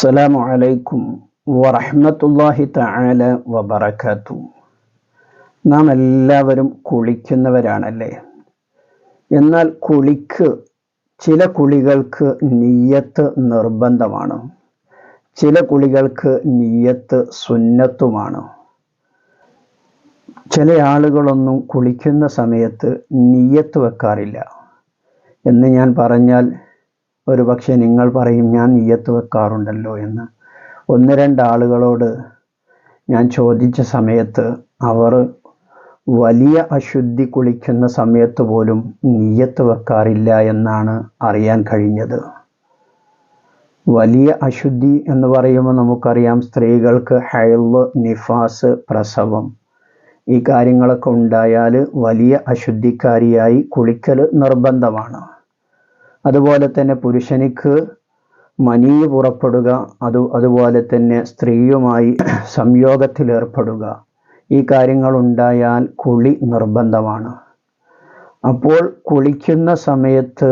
അസ്സലാമു അലൈക്കും വറഹ്മത്തുള്ളാഹി തആല വബറകാതു നാം എല്ലാവരും കുളിക്കുന്നവരാണല്ലേ? എന്നാൽ കുളിക്ക് ചില കുളികൾക്ക് നിയ്യത്ത് നിർബന്ധമാണ്. ചില കുളികൾക്ക് നിയ്യത്ത് സുന്നത്തുമാണ്. ചില ആളുകളൊന്നും കുളിക്കുന്ന സമയത്ത് നിയ്യത്ത് വെക്കാറില്ല. എന്ന് ഞാൻ പറഞ്ഞാൽ ഒരു പക്ഷേ നിങ്ങൾ പറയും ഞാൻ നീയത്ത് വെക്കാറുണ്ടല്ലോ എന്ന്. ഒന്ന് രണ്ട് ആളുകളോട് ഞാൻ ചോദിച്ച സമയത്ത് അവർ വലിയ അശുദ്ധി കുളിക്കുന്ന സമയത്ത് പോലും നീയത്ത് വെക്കാറില്ല എന്നാണ് അറിയാൻ കഴിഞ്ഞത്. വലിയ അശുദ്ധി എന്ന് പറയുമ്പോൾ നമുക്കറിയാം സ്ത്രീകൾക്ക് ഹൈൾ നിഫാസ് പ്രസവം. ഈ കാര്യങ്ങളൊക്കെ ഉണ്ടായാൽ വലിയ അശുദ്ധിക്കാരിയായി കുളിക്കൽ നിർബന്ധമാണ്. അതുപോലെ തന്നെ പുരുഷനിക്ക് മനി പുറപ്പെടുക അത് അതുപോലെ തന്നെ സ്ത്രീയുമായി സംയോഗത്തിലേർപ്പെടുക. ഈ കാര്യങ്ങൾ ഉണ്ടായാൽ കുളി നിർബന്ധമാണ്. അപ്പോൾ കുളിക്കുന്ന സമയത്ത്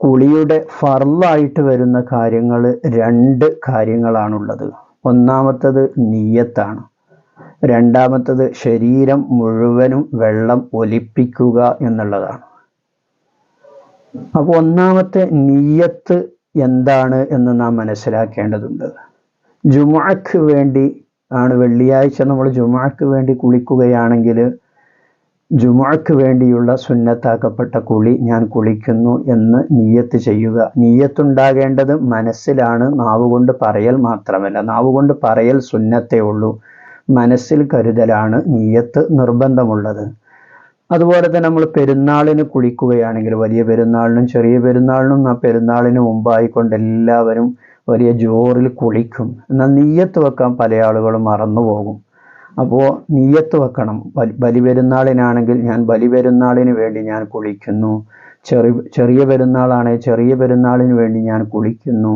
കുളിയുടെ ഫർലായിട്ട് വരുന്ന കാര്യങ്ങൾ രണ്ട് കാര്യങ്ങളാണുള്ളത്. ഒന്നാമത്തത് നീയത്താണ്. രണ്ടാമത്തത് ശരീരം മുഴുവനും വെള്ളം ഒലിപ്പിക്കുക എന്നുള്ളതാണ്. അപ്പോൾ ഒന്നാമത്തെ നീയത്ത് എന്താണ് എന്ന് നാം മനസ്സിലാക്കേണ്ടതുണ്ട്. ജുമാക്ക് വേണ്ടി ആണ് വെള്ളിയാഴ്ച നമ്മൾ ജുമാക്ക് വേണ്ടി കുളിക്കുകയാണെങ്കിൽ ജുമാക്ക് വേണ്ടിയുള്ള സുന്നത്താക്കപ്പെട്ട കുളി ഞാൻ കുളിക്കുന്നു എന്ന് നീയത്ത് ചെയ്യുക. നീയത്തുണ്ടാകേണ്ടത് മനസ്സിലാണ് നാവുകൊണ്ട് പറയൽ മാത്രമല്ല. നാവുകൊണ്ട് പറയൽ സുന്നത്തേ ഉള്ളൂ. മനസ്സിൽ കരുതലാണ് നീയത്ത് നിർബന്ധമുള്ളത്. അതുപോലെ തന്നെ നമ്മൾ പെരുന്നാളിന് കുളിക്കുകയാണെങ്കിൽ വലിയ പെരുന്നാളിനും ചെറിയ പെരുന്നാളിനും ആ പെരുന്നാളിന് മുമ്പായിക്കൊണ്ട് എല്ലാവരും വലിയ ജോറിൽ കുളിക്കും. എന്നാൽ നീയത്ത് വെക്കാൻ പല ആളുകളും മറന്നുപോകും. അപ്പോൾ നീയത്ത് വെക്കണം. ബലി പെരുന്നാളിനാണെങ്കിൽ ഞാൻ ബലി പെരുന്നാളിന് വേണ്ടി ഞാൻ കുളിക്കുന്നു. ചെറിയ ചെറിയ പെരുന്നാളാണെങ്കിൽ ചെറിയ പെരുന്നാളിന് വേണ്ടി ഞാൻ കുളിക്കുന്നു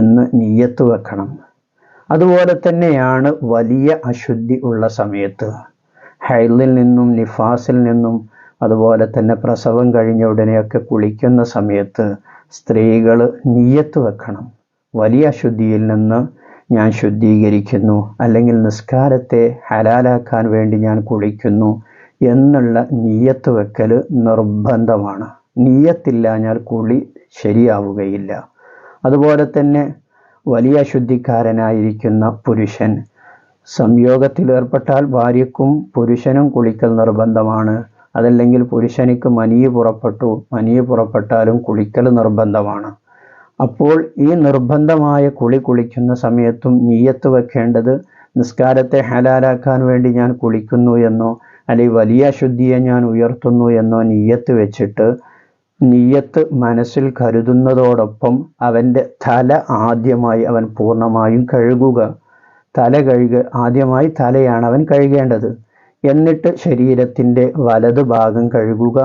എന്ന് നീയത്ത് വെക്കണം. അതുപോലെ തന്നെയാണ് വലിയ അശുദ്ധി ഉള്ള സമയത്ത്. ഹൈലിൽ നിന്നും നിഫാസിൽ നിന്നും അതുപോലെ തന്നെ പ്രസവം കഴിഞ്ഞ ഉടനെയൊക്കെ കുളിക്കുന്ന സമയത്ത് സ്ത്രീകൾ നീയത്ത് വെക്കണം. വലിയ അശുദ്ധിയിൽ നിന്ന് ഞാൻ ശുദ്ധീകരിക്കുന്നു. അല്ലെങ്കിൽ നിസ്കാരത്തെ ഹലാലാക്കാൻ വേണ്ടി ഞാൻ കുളിക്കുന്നു എന്നുള്ള നീയത്ത് വെക്കൽ നിർബന്ധമാണ്. നീയത്തില്ലാഞ്ഞാൽ കുളി ശരിയാവുകയില്ല. അതുപോലെ തന്നെ വലിയ അശുദ്ധിക്കാരനായിരിക്കുന്ന പുരുഷൻ സംയോഗത്തിലേർപ്പെട്ടാൽ ഭാര്യക്കും പുരുഷനും കുളിക്കൽ നിർബന്ധമാണ്. അതല്ലെങ്കിൽ പുരുഷനിക്ക് മനിയ് പുറപ്പെട്ടു മനിയ് പുറപ്പെട്ടാലും കുളിക്കൽ നിർബന്ധമാണ്. അപ്പോൾ ഈ നിർബന്ധമായ കുളി കുളിക്കുന്ന സമയത്തും നീയത്ത് വെക്കേണ്ടത് നിസ്കാരത്തെ ഹലാലാക്കാൻ വേണ്ടി ഞാൻ കുളിക്കുന്നു എന്നോ അല്ലെങ്കിൽ വലിയ അശുദ്ധിയെ ഞാൻ ഉയർത്തുന്നു എന്നോ നീയത്ത് വെച്ചിട്ട് നീയത്ത് മനസ്സിൽ കരുതുന്നതോടൊപ്പം അവന്റെ തല ആദ്യമായി അവൻ പൂർണമായും കഴുകുക. തല കഴുക ആദ്യമായി തലയാണ് അവൻ കഴുകേണ്ടത്. എന്നിട്ട് ശരീരത്തിന്റെ വലത് ഭാഗം കഴുകുക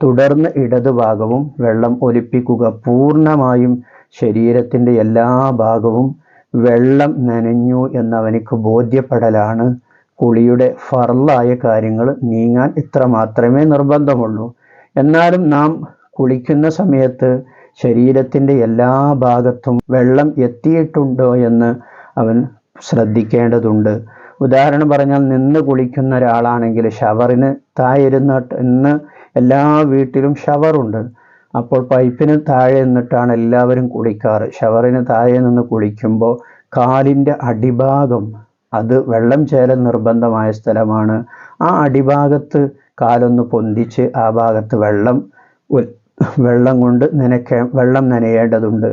തുടർന്ന് ഇടത് ഭാഗവും വെള്ളം ഒലിപ്പിക്കുക. പൂർണമായും ശരീരത്തിന്റെ എല്ലാ ഭാഗവും വെള്ളം നനഞ്ഞു എന്നവനിക്ക് ബോധ്യപ്പെടലാണ്. കുളിയുടെ ഫർലായ കാര്യങ്ങൾ നീങ്ങാൻ ഇത്ര മാത്രമേ നിർബന്ധമുള്ളൂ. എന്നാലും നാം കുളിക്കുന്ന സമയത്ത് ശരീരത്തിന്റെ എല്ലാ ഭാഗത്തും വെള്ളം എത്തിയിട്ടുണ്ടോ എന്ന് അവൻ ശ്രദ്ധിക്കേണ്ടതുണ്ട്. ഉദാഹരണം പറഞ്ഞാൽ നിന്ന് കുളിക്കുന്ന ഒരാളാണെങ്കിൽ ഷവറിന് തായിരുന്ന ഇന്ന് എല്ലാ വീട്ടിലും ഷവറുണ്ട്. അപ്പോൾ പൈപ്പിന് താഴെ നിന്നിട്ടാണ് എല്ലാവരും കുളിക്കാറ്. ഷവറിന് താഴെ നിന്ന് കുളിക്കുമ്പോൾ കാലിന്റെ അടിഭാഗം അത് വെള്ളം ചേരൽ നിർബന്ധമായ സ്ഥലമാണ്. ആ അടിഭാഗത്ത് കാലൊന്ന് പൊന്തിച്ച് ആ ഭാഗത്ത് വെള്ളം വെള്ളം കൊണ്ട് നനയ്ക്ക വെള്ളം നനയേണ്ടതുണ്ട്.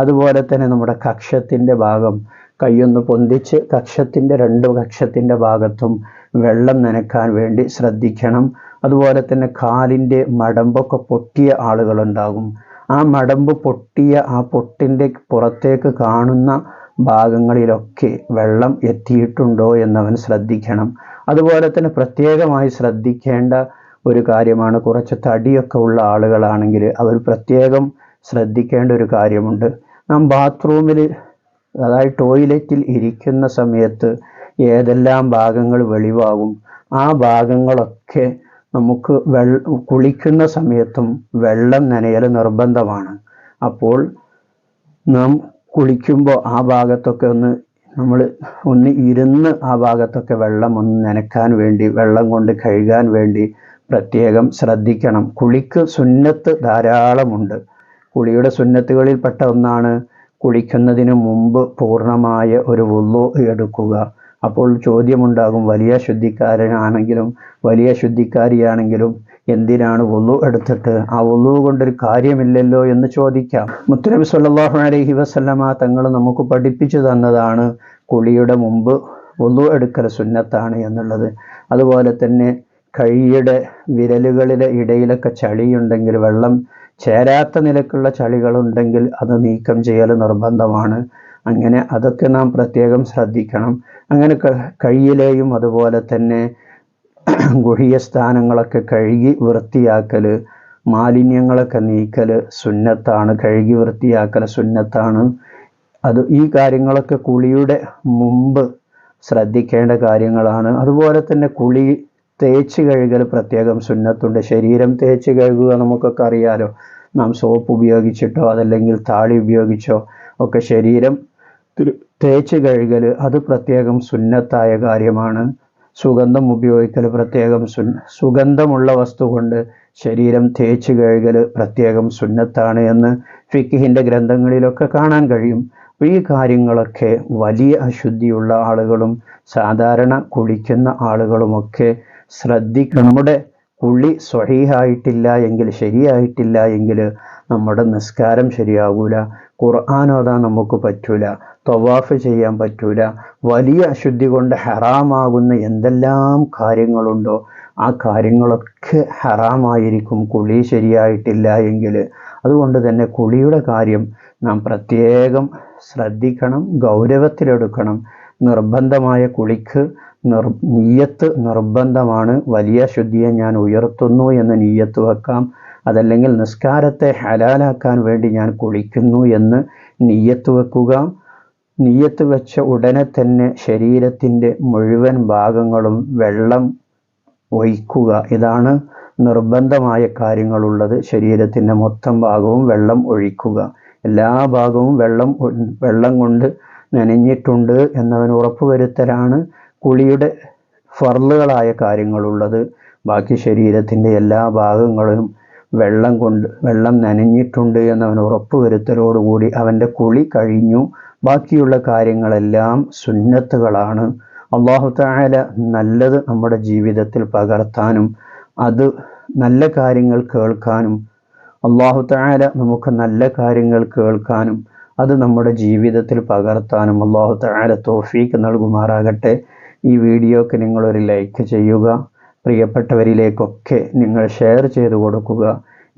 അതുപോലെ തന്നെ നമ്മുടെ കക്ഷത്തിന്റെ ഭാഗം കൈയൊന്ന് പൊന്തിച്ച് കക്ഷത്തിന്റെ രണ്ട് കക്ഷത്തിന്റെ ഭാഗത്തും വെള്ളം നനക്കാൻ വേണ്ടി ശ്രദ്ധിക്കണം. അതുപോലെ തന്നെ കാലിന്റെ മടമ്പൊക്കെ പൊട്ടിയ ആളുകളുണ്ടാകും. ആ മടമ്പ് പൊട്ടിയ ആ പൊട്ടിന്റെ പുറത്തേക്ക് കാണുന്ന ഭാഗങ്ങളിലൊക്കെ വെള്ളം എത്തിയിട്ടുണ്ടോ എന്നവൻ ശ്രദ്ധിക്കണം. അതുപോലെ തന്നെ പ്രത്യേകമായി ശ്രദ്ധിക്കേണ്ട ഒരു കാര്യമാണ് കുറച്ച് തടിയൊക്കെ ഉള്ള ആളുകളാണെങ്കിൽ അവർ പ്രത്യേകം ശ്രദ്ധിക്കേണ്ട ഒരു കാര്യമുണ്ട്. നാം ബാത്റൂമിൽ അതായത് ടോയ്ലറ്റിൽ ഇരിക്കുന്ന സമയത്ത് ഏതെല്ലാം ഭാഗങ്ങൾ വെളിവാകും ആ ഭാഗങ്ങളൊക്കെ നമുക്ക് വെൾ കുളിക്കുന്ന സമയത്തും വെള്ളം നനയൽ നിർബന്ധമാണ്. അപ്പോൾ നാം കുളിക്കുമ്പോൾ ആ ഭാഗത്തൊക്കെ ഒന്ന് നമ്മൾ ഒന്ന് ഇരുന്ന് ആ ഭാഗത്തൊക്കെ വെള്ളം ഒന്ന് നനക്കാൻ വേണ്ടി വെള്ളം കൊണ്ട് കഴുകാൻ വേണ്ടി പ്രത്യേകം ശ്രദ്ധിക്കണം. കുളിക്ക് സുന്നത്ത് ധാരാളമുണ്ട്. കുളിയുടെ സുന്നത്തുകളിൽപ്പെട്ട ഒന്നാണ് കുളിക്കുന്നതിന് മുമ്പ് പൂർണമായ ഒരു വുള്ളു എടുക്കുക. അപ്പോൾ ചോദ്യമുണ്ടാകും വലിയ ശുദ്ധിക്കാരനാണെങ്കിലും വലിയ ശുദ്ധിക്കാരിയാണെങ്കിലും എന്തിനാണ് വുള്ളു എടുത്തിട്ട്? ആ വുള്ളു കൊണ്ടൊരു കാര്യമില്ലല്ലോ എന്ന് ചോദിക്കാം. മുത്തനബി സല്ലല്ലാഹു അലൈഹി വസല്ലമ തങ്ങൾ നമുക്ക് പഠിപ്പിച്ചു തന്നതാണ് കുളിയുടെ മുമ്പ് വുള്ളു എടുക്കൽ സുന്നത്താണ് എന്നുള്ളത്. അതുപോലെ തന്നെ കൈയുടെ വിരലുകളിലെ ഇടയിലൊക്കെ ചളിയുണ്ടെങ്കിൽ വെള്ളം ചേരാത്ത നിലക്കുള്ള ചളികളുണ്ടെങ്കിൽ അത് നീക്കം ചെയ്യൽ നിർബന്ധമാണ്. അങ്ങനെ അതൊക്കെ നാം പ്രത്യേകം ശ്രദ്ധിക്കണം. അങ്ങനെ കയ്യിലെയും അതുപോലെ തന്നെ ഗുഹ്യ സ്ഥാനങ്ങളൊക്കെ കഴുകി വൃത്തിയാക്കൽ മാലിന്യങ്ങളൊക്കെ നീക്കൽ സുന്നത്താണ്. കഴുകി വൃത്തിയാക്കൽ സുന്നത്താണ്. അത് ഈ കാര്യങ്ങളൊക്കെ കുളിയുടെ മുമ്പ് ശ്രദ്ധിക്കേണ്ട കാര്യങ്ങളാണ്. അതുപോലെ തന്നെ കുളി തേച്ച് കഴുകൽ പ്രത്യേകം സുന്നത്തുണ്ട്. ശരീരം തേച്ച് കഴുകുക നമുക്കൊക്കെ അറിയാലോ. നാം സോപ്പ് ഉപയോഗിച്ചിട്ടോ അതല്ലെങ്കിൽ താളി ഉപയോഗിച്ചോ ഒക്കെ ശരീരം തേച്ച് കഴുകൽ അത് പ്രത്യേകം സുന്നത്തായ കാര്യമാണ്. സുഗന്ധം ഉപയോഗിക്കൽ പ്രത്യേകം സു സുഗന്ധമുള്ള വസ്തു കൊണ്ട് ശരീരം തേച്ച് കഴുകൽ പ്രത്യേകം സുന്നത്താണ് എന്ന് ഫിക്കിഹിന്റെ ഗ്രന്ഥങ്ങളിലൊക്കെ കാണാൻ കഴിയും. ഈ കാര്യങ്ങളൊക്കെ വലിയ അശുദ്ധിയുള്ള ആളുകളും സാധാരണ കുളിക്കുന്ന ആളുകളുമൊക്കെ ശ്രദ്ധിക്കണം നമ്മുടെ കുളി സ്വഹീഹായിട്ടില്ല എങ്കിൽ ശരിയായിട്ടില്ല എങ്കിൽ നമ്മുടെ നിസ്കാരം ശരിയാകൂല ഖുർആൻ നമുക്ക് പറ്റൂല. തവാഫ് ചെയ്യാൻ പറ്റൂല. വലിയ അശുദ്ധി കൊണ്ട് ഹറാമാകുന്ന എന്തെല്ലാം കാര്യങ്ങളുണ്ടോ ആ കാര്യങ്ങളൊക്കെ ഹറാമായിരിക്കും. കുളി ശരിയായിട്ടില്ല എങ്കിൽ. അതുകൊണ്ട് തന്നെ കുളിയുടെ കാര്യം നാം പ്രത്യേകം ശ്രദ്ധിക്കണം ഗൗരവത്തിലെടുക്കണം. നിർബന്ധമായ കുളിക്ക് നിർ നീയത്ത് നിർബന്ധമാണ്. വലിയ ശുദ്ധിയെ ഞാൻ ഉയർത്തുന്നു എന്ന് നീയത്ത് വെക്കാം. അതല്ലെങ്കിൽ നിസ്കാരത്തെ ഹലാലാക്കാൻ വേണ്ടി ഞാൻ കുളിക്കുന്നു എന്ന് നീയത്ത് വെക്കുക. നീയത്ത് വെച്ച ഉടനെ തന്നെ ശരീരത്തിന്റെ മുഴുവൻ ഭാഗങ്ങളും വെള്ളം ഒഴിക്കുക. ഇതാണ് നിർബന്ധമായ കാര്യങ്ങളുള്ളത്. ശരീരത്തിന്റെ മൊത്തം ഭാഗവും വെള്ളം ഒഴിക്കുക. എല്ലാ ഭാഗവും വെള്ളം വെള്ളം കൊണ്ട് നനഞ്ഞിട്ടുണ്ട് എന്നവൻ ഉറപ്പുവരുത്തലാണ്. കുളിയുടെ ഫർളുകളായ കാര്യങ്ങളുള്ളത്. ബാക്കി ശരീരത്തിന്റെ എല്ലാ ഭാഗങ്ങളും വെള്ളം കൊണ്ട് വെള്ളം നനഞ്ഞിട്ടുണ്ട് എന്നവൻ ഉറപ്പുവരുത്തലോടുകൂടി അവന്റെ കുളി കഴിഞ്ഞു. ബാക്കിയുള്ള കാര്യങ്ങളെല്ലാം സുന്നത്തുകളാണ്. അള്ളാഹു താല നല്ലത് നമ്മുടെ ജീവിതത്തിൽ പകർത്താനും അത് നല്ല കാര്യങ്ങൾ കേൾക്കാനും അള്ളാഹു താല നമുക്ക് നല്ല കാര്യങ്ങൾ കേൾക്കാനും അത് നമ്മുടെ ജീവിതത്തിൽ പകർത്താനും അള്ളാഹു താല തോഫീക്ക് നൽകുമാറാകട്ടെ. ഈ വീഡിയോക്ക് നിങ്ങളൊരു ലൈക്ക് ചെയ്യുക. പ്രിയപ്പെട്ടവരിലേക്കൊക്കെ നിങ്ങൾ ഷെയർ ചെയ്ത് കൊടുക്കുക.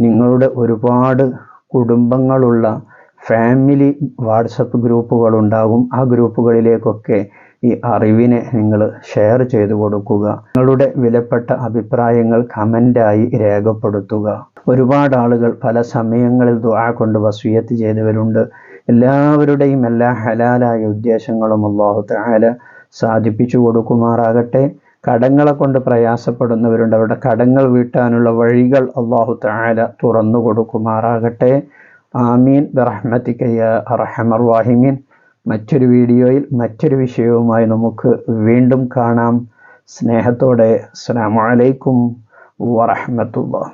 നിങ്ങളുടെ ഒരുപാട് കുടുംബങ്ങളുള്ള ഫാമിലി വാട്സപ്പ് ഗ്രൂപ്പുകൾ ഉണ്ടാകും. ആ ഗ്രൂപ്പുകളിലേക്കൊക്കെ ഈ അറിവിനെ നിങ്ങൾ ഷെയർ ചെയ്തു കൊടുക്കുക. നിങ്ങളുടെ വിലപ്പെട്ട അഭിപ്രായങ്ങൾ കമന്റായി രേഖപ്പെടുത്തുക. ഒരുപാട് ആളുകൾ പല സമയങ്ങളിൽ ദുആ കൊണ്ട് വസൂയത്ത് ചെയ്തവരുണ്ട്. എല്ലാവരുടെയും എല്ലാ ഹലാലായ ഉദ്ദേശങ്ങളും അള്ളാഹു തആല സാധിപ്പിച്ചു കൊടുക്കുമാറാകട്ടെ. കടങ്ങളെ കൊണ്ട് പ്രയാസപ്പെടുന്നവരുണ്ട്. അവരുടെ കടങ്ങൾ വീട്ടാനുള്ള വഴികൾ അള്ളാഹു തആല തുറന്നു കൊടുക്കുമാറാകട്ടെ. ആമീൻ. ബറഹ്മത്തിക്കയ്യ മറ്റൊരു വീഡിയോയിൽ മറ്റൊരു വിഷയവുമായി നമുക്ക് വീണ്ടും കാണാം. സ്നേഹത്തോടെ. അസ്സലാമു അലൈക്കും വറഹ്മത്തുള്ളാഹി.